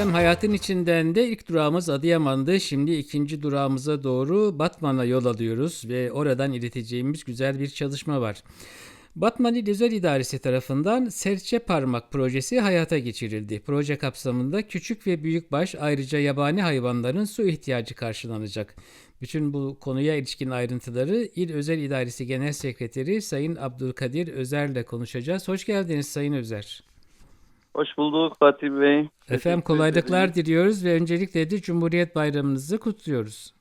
Deprem hayatın içinden de ilk durağımız Adıyaman'dı. Şimdi ikinci durağımıza doğru Batman'a yol alıyoruz ve oradan ileteceğimiz güzel bir çalışma var. Batman İl Özel İdaresi tarafından Serçe Parmak projesi hayata geçirildi. Proje kapsamında küçük ve büyükbaş ayrıca yabani hayvanların su ihtiyacı karşılanacak. Bütün bu konuya ilişkin ayrıntıları İl Özel İdaresi Genel Sekreteri Sayın Abdülkadir Özer'le konuşacağız. Hoş geldiniz Sayın Özer. Hoş bulduk Fatih Bey. Efendim kolaylıklar diliyoruz ve öncelikle de Cumhuriyet Bayramınızı kutluyoruz.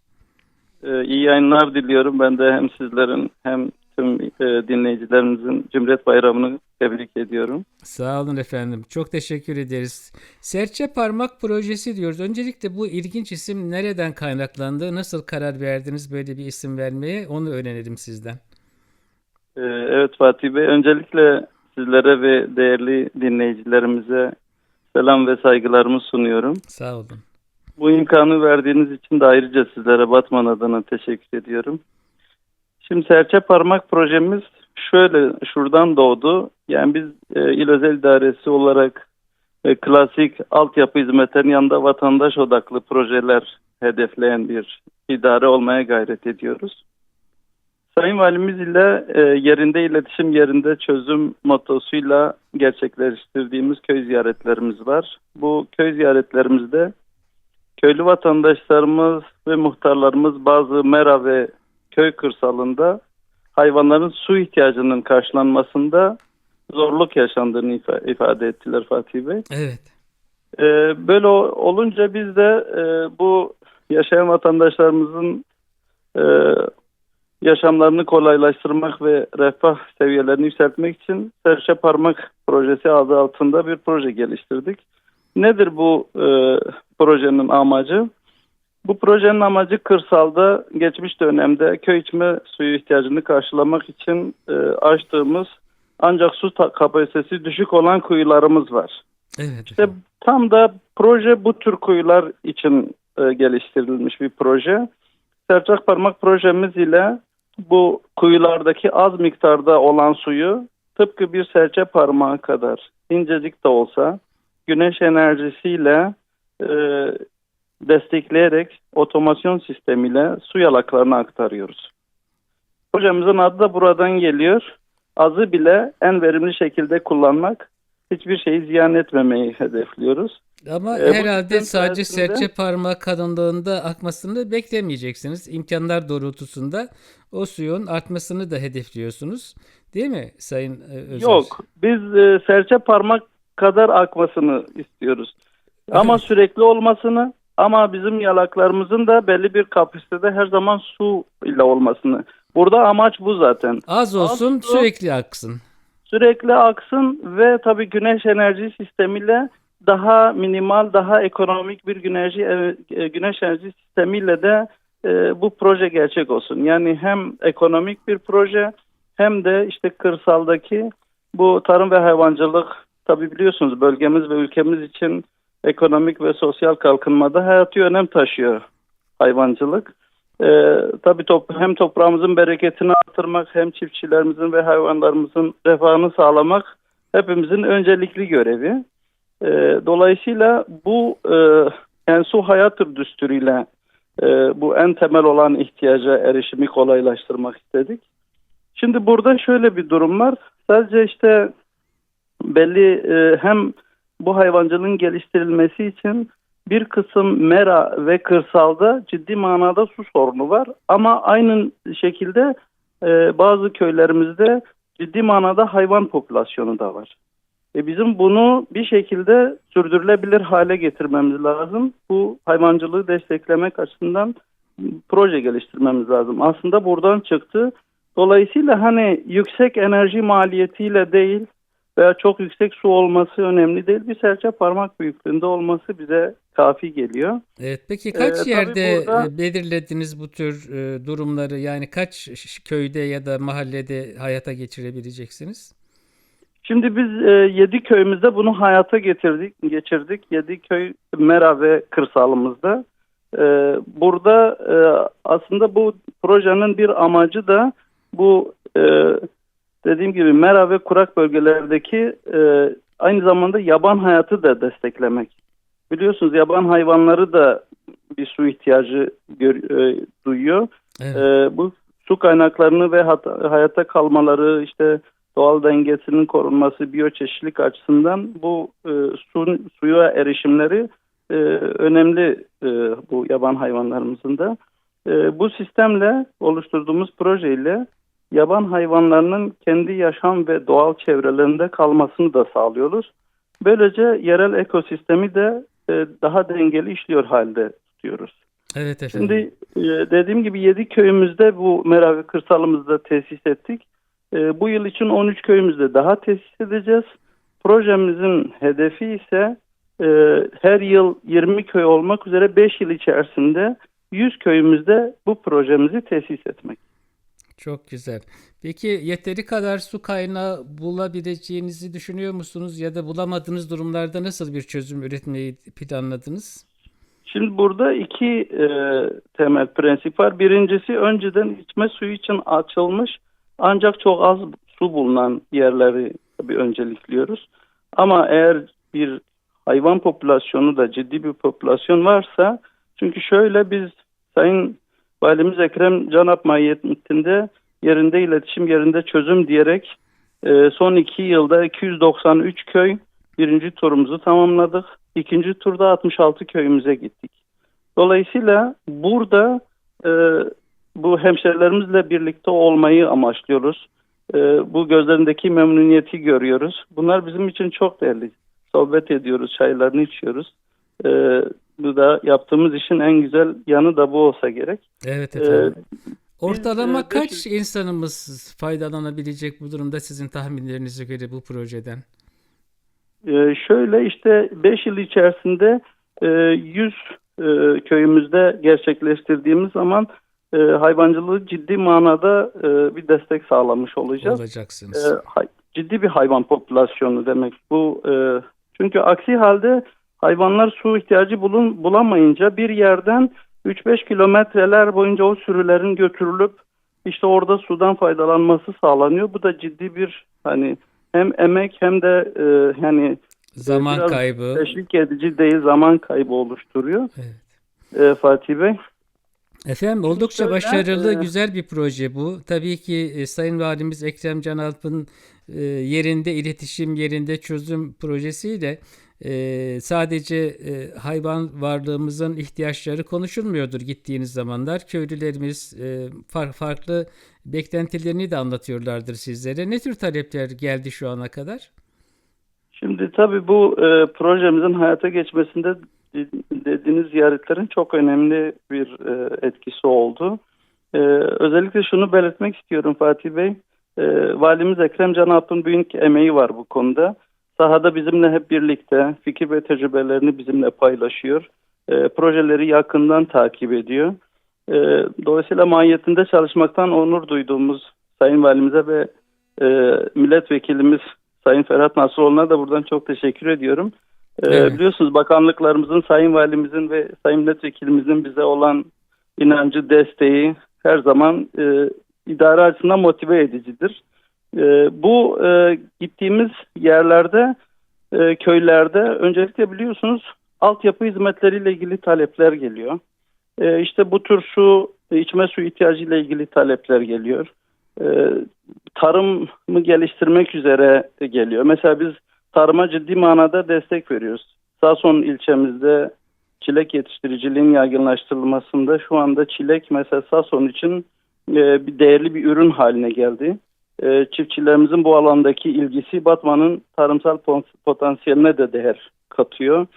Ee, iyi yayınlar diliyorum. Ben de hem sizlerin hem tüm e, dinleyicilerimizin Cumhuriyet Bayramı'nı tebrik ediyorum. Sağ olun efendim. Çok teşekkür ederiz. Serçe Parmak Projesi diyoruz. Öncelikle bu ilginç isim nereden kaynaklandı? Nasıl karar verdiniz böyle bir isim vermeye? Onu öğrenelim sizden. Ee, evet Fatih Bey. Öncelikle sizlere ve değerli dinleyicilerimize selam ve saygılarımı sunuyorum. Sağ olun. Bu imkanı verdiğiniz için de ayrıca sizlere Batman adına teşekkür ediyorum. Şimdi Serçe Parmak projemiz şöyle şuradan doğdu. Yani biz e, İl Özel İdaresi olarak e, klasik altyapı hizmetlerinin yanında vatandaş odaklı projeler hedefleyen bir idare olmaya gayret ediyoruz. Sayın Valimiz ile e, yerinde iletişim yerinde çözüm motosuyla gerçekleştirdiğimiz köy ziyaretlerimiz var. Bu köy ziyaretlerimizde köylü vatandaşlarımız ve muhtarlarımız bazı mera ve köy kırsalında hayvanların su ihtiyacının karşılanmasında zorluk yaşandığını ifa- ifade ettiler Fatih Bey. Evet. Ee, böyle olunca biz de e, bu yaşayan vatandaşlarımızın e, yaşamlarını kolaylaştırmak ve refah seviyelerini yükseltmek için Serçe Parmak Projesi adı altında bir proje geliştirdik. Nedir bu e, projenin amacı? Bu projenin amacı kırsalda geçmiş dönemde köy içme suyu ihtiyacını karşılamak için e, açtığımız ancak su kapasitesi düşük olan kuyularımız var. Evet. İşte tam da proje bu tür kuyular için e, geliştirilmiş bir proje. Serçak parmak projemiz ile bu kuyulardaki az miktarda olan suyu tıpkı bir serçe parmağı kadar incecik de olsa güneş enerjisiyle e, destekleyerek otomasyon sistemiyle su yalaklarına aktarıyoruz. Projemizin adı da buradan geliyor. Azı bile en verimli şekilde kullanmak hiçbir şeyi ziyan etmemeyi hedefliyoruz. Ama E, herhalde sadece sayesinde- serçe parmak kalınlığında akmasını beklemeyeceksiniz. İmkanlar doğrultusunda o suyun artmasını da hedefliyorsunuz. Değil mi Sayın e, Özer? Yok, biz e, serçe parmak kadar akmasını istiyoruz. Ama Evet. sürekli olmasını ama bizim yalaklarımızın da belli bir kapasitede her zaman su ile olmasını. Burada amaç bu zaten. Az olsun Az su- sürekli aksın. Sürekli aksın ve tabii güneş enerji sistemiyle daha minimal, daha ekonomik bir güneş e, güneş enerji sistemiyle de e, bu proje gerçek olsun. Yani hem ekonomik bir proje hem de işte kırsaldaki bu tarım ve hayvancılık tabii biliyorsunuz bölgemiz ve ülkemiz için ekonomik ve sosyal kalkınmada hayati önem taşıyor hayvancılık. Ee, tabii top, hem toprağımızın bereketini artırmak hem çiftçilerimizin ve hayvanlarımızın refahını sağlamak hepimizin öncelikli görevi. Ee, dolayısıyla bu e, yani su hayattır düsturuyla e, bu en temel olan ihtiyaca erişimi kolaylaştırmak istedik. Şimdi burada şöyle bir durum var. Sadece işte belli e, hem bu hayvancılığın geliştirilmesi için bir kısım mera ve kırsalda ciddi manada su sorunu var. Ama aynı şekilde e, bazı köylerimizde ciddi manada hayvan popülasyonu da var. E bizim bunu bir şekilde sürdürülebilir hale getirmemiz lazım. Bu hayvancılığı desteklemek açısından proje geliştirmemiz lazım. Aslında buradan çıktı. Dolayısıyla hani yüksek enerji maliyetiyle değil veya çok yüksek su olması önemli değil. Bir serçe parmak büyüklüğünde olması bize kafi geliyor. Evet, peki kaç Ee, yerde burada- e, belirlediniz bu tür e, durumları? Yani kaç köyde ya da mahallede hayata geçirebileceksiniz? Şimdi biz e, yedi köyümüzde bunu hayata getirdik, geçirdik. Yedi köy mera ve kırsalımızda. E, burada e, aslında bu projenin bir amacı da bu e, dediğim gibi mera ve kurak bölgelerdeki e, aynı zamanda yaban hayatı da desteklemek. biliyorsunuz yaban hayvanları da bir su ihtiyacı gör- e, duyuyor. Evet. Ee, bu su kaynaklarını ve hat- hayatta kalmaları işte doğal dengesinin korunması biyoçeşitlilik açısından bu e, su, suya erişimleri e, önemli e, bu yaban hayvanlarımızın da. E, bu sistemle oluşturduğumuz projeyle yaban hayvanlarının kendi yaşam ve doğal çevrelerinde kalmasını da sağlıyoruz. Böylece yerel ekosistemi de e, daha dengeli işliyor halde tutuyoruz. Evet efendim. Şimdi e, dediğim gibi 7 köyümüzde bu Meravi kırsalımızda tesis ettik. E, Bu yıl için 13 köyümüzde daha tesis edeceğiz. Projemizin hedefi ise e, her yıl 20 köy olmak üzere 5 yıl içerisinde 100 köyümüzde bu projemizi tesis etmek. Çok güzel. Peki yeteri kadar su kaynağı bulabileceğinizi düşünüyor musunuz ya da bulamadığınız durumlarda nasıl bir çözüm üretmeyi planladınız? Şimdi burada iki e, temel prensip var. Birincisi önceden içme suyu için açılmış ancak çok az su bulunan yerleri bir öncelikliyoruz. Ama eğer bir hayvan popülasyonu da ciddi bir popülasyon varsa çünkü şöyle biz Sayın Valimiz Ekrem Canap mahiyetinde yerinde iletişim yerinde çözüm diyerek e, son iki yılda 293 köy birinci turumuzu tamamladık. İkinci turda 66 köyümüze gittik. Dolayısıyla burada e, bu hemşerilerimizle birlikte olmayı amaçlıyoruz. E, bu gözlerindeki memnuniyeti görüyoruz. Bunlar bizim için çok değerli. Sohbet ediyoruz, çaylarını içiyoruz. E, bu da yaptığımız işin en güzel yanı da bu olsa gerek. Evet E, efendim. Ortalama e, beş kaç insanımız faydalanabilecek bu durumda sizin tahminlerinize göre bu projeden? Ee, şöyle işte 5 yıl içerisinde e, 100 e, köyümüzde gerçekleştirdiğimiz zaman e, hayvancılığı ciddi manada e, bir destek sağlamış olacağız. Olacaksınız. E, hay- ciddi bir hayvan popülasyonu demek bu. e, çünkü aksi halde hayvanlar su ihtiyacı bulun, bulamayınca bir yerden 3-5 kilometreler boyunca o sürülerin götürülüp işte orada sudan faydalanması sağlanıyor. Bu da ciddi bir hani hem emek hem de e, yani Zaman kaybı. teşvik edici değil zaman kaybı oluşturuyor. Evet. E, Fatih Bey. Efendim oldukça şöyle, başarılı, e, güzel bir proje bu. Tabii ki e, Sayın Valimiz Ekrem Canalp'ın e, yerinde iletişim, yerinde çözüm projesiyle e, sadece e, hayvan varlığımızın ihtiyaçları konuşulmuyordur gittiğiniz zamanlar. Köylülerimiz e, far- farklı beklentilerini de anlatıyorlardır sizlere. Ne tür talepler geldi şu ana kadar? Şimdi tabii bu e, projemizin hayata geçmesinde de- dediğiniz ziyaretlerin çok önemli bir e, etkisi oldu. E, özellikle şunu belirtmek istiyorum Fatih Bey. E, Valimiz Ekrem Canap'ın büyük emeği var bu konuda. Sahada bizimle hep birlikte fikir ve tecrübelerini bizimle paylaşıyor. E, projeleri yakından takip ediyor. E, dolayısıyla mahiyetinde çalışmaktan onur duyduğumuz Sayın Valimize ve e, milletvekilimiz Sayın Ferhat Nasroğlu'na da buradan çok teşekkür ediyorum. Ee, Evet. Biliyorsunuz bakanlıklarımızın, Sayın Valimizin ve Sayın Milletvekilimizin bize olan inancı, desteği her zaman e, idare açısından motive edicidir. E, bu e, gittiğimiz yerlerde, e, köylerde öncelikle biliyorsunuz altyapı hizmetleriyle ilgili talepler geliyor. E, işte bu tür su, içme su ihtiyacıyla ilgili talepler geliyor. E, tarımı geliştirmek üzere geliyor. Mesela biz tarıma ciddi manada destek veriyoruz. Sason ilçemizde çilek yetiştiriciliğin yaygınlaştırılmasında şu anda çilek mesela Sason için e, bir değerli bir ürün haline geldi. E, çiftçilerimizin bu alandaki ilgisi Batman'ın tarımsal potansiyeline de değer katıyor.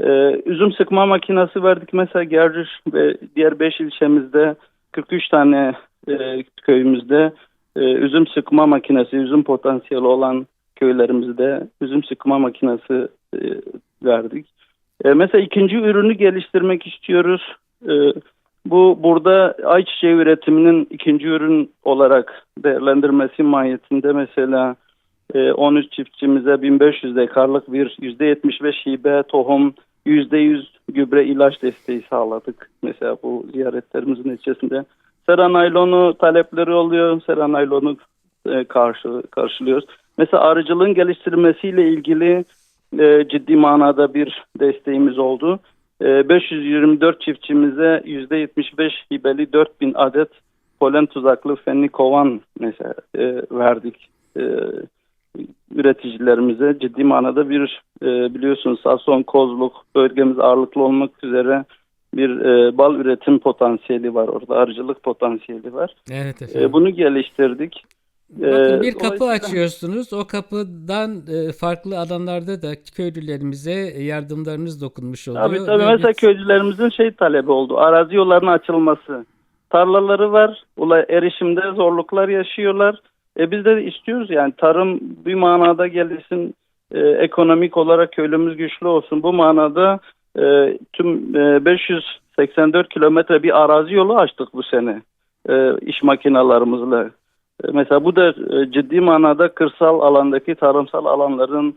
E, üzüm sıkma makinesi verdik mesela Gercüş ve diğer 5 ilçemizde 43 tane e, köyümüzde e, üzüm sıkma makinesi, üzüm potansiyeli olan köylerimizde üzüm sıkma makinesi e, verdik. E, mesela ikinci ürünü geliştirmek istiyoruz. E, bu burada ayçiçeği üretiminin ikinci ürün olarak değerlendirmesi mahiyetinde mesela e, 13 çiftçimize 1500 dekarlık bir %75 hibe tohum, %100 gübre ilaç desteği sağladık. Mesela bu ziyaretlerimizin içerisinde. Sera naylonu talepleri oluyor. Sera naylonu e, karşı, karşılıyoruz. Mesela arıcılığın geliştirilmesiyle ilgili e, ciddi manada bir desteğimiz oldu. E, 524 çiftçimize %75 hibeli 4000 adet polen tuzaklı fenli kovan mesela e, verdik. E, üreticilerimize ciddi manada bir e, biliyorsunuz Sason Kozluk bölgemiz ağırlıklı olmak üzere bir e, bal üretim potansiyeli var orada arıcılık potansiyeli var. Evet efendim. E, bunu geliştirdik. Bakın E, bir kapı dolayısıyla- açıyorsunuz. O kapıdan e, farklı alanlarda da köylülerimize yardımlarınız dokunmuş oluyor. Tabii tabii Ve mesela biz- köylülerimizin şey talebi oldu. Arazi yollarının açılması. Tarlaları var. Ula erişimde zorluklar yaşıyorlar. E biz de istiyoruz yani tarım bir manada gelişsin. e, ekonomik olarak köylümüz güçlü olsun. Bu manada e, tüm e, 584 kilometre bir arazi yolu açtık bu sene. E, iş makinalarımızla. Mesela bu da e, ciddi manada kırsal alandaki tarımsal alanların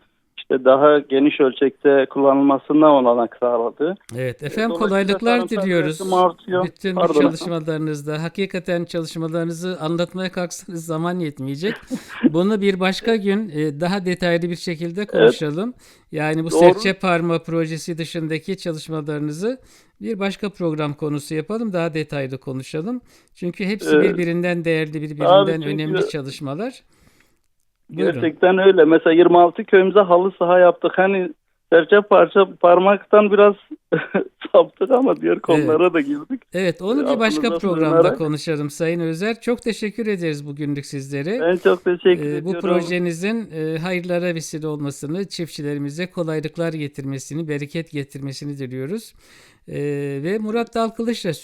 daha geniş ölçekte kullanılmasına olanak sağladı. Evet efendim Dolayısıyla kolaylıklar diliyoruz. Bütün bu Pardon. çalışmalarınızda hakikaten çalışmalarınızı anlatmaya kalksanız zaman yetmeyecek. Bunu bir başka gün e, daha detaylı bir şekilde konuşalım. Yani bu Doğru. serçe parma projesi dışındaki çalışmalarınızı bir başka program konusu yapalım. Daha detaylı konuşalım. Çünkü hepsi Evet. birbirinden değerli, Abi birbirinden çünkü- önemli çalışmalar. Buyurun. Gerçekten öyle. Mesela 26 köyümüze halı saha yaptık. Hani serçe parça parmaktan biraz saptık ama diğer konulara da girdik. Evet, onu bir başka Aklınıza programda sığınarak- konuşalım Sayın Özer. Çok teşekkür ederiz bugünlük sizlere. Ben çok teşekkür Ee, bu ediyorum. projenizin e, hayırlara vesile olmasını, çiftçilerimize kolaylıklar getirmesini, bereket getirmesini diliyoruz. Ee, ve Murat Dalkılıç'la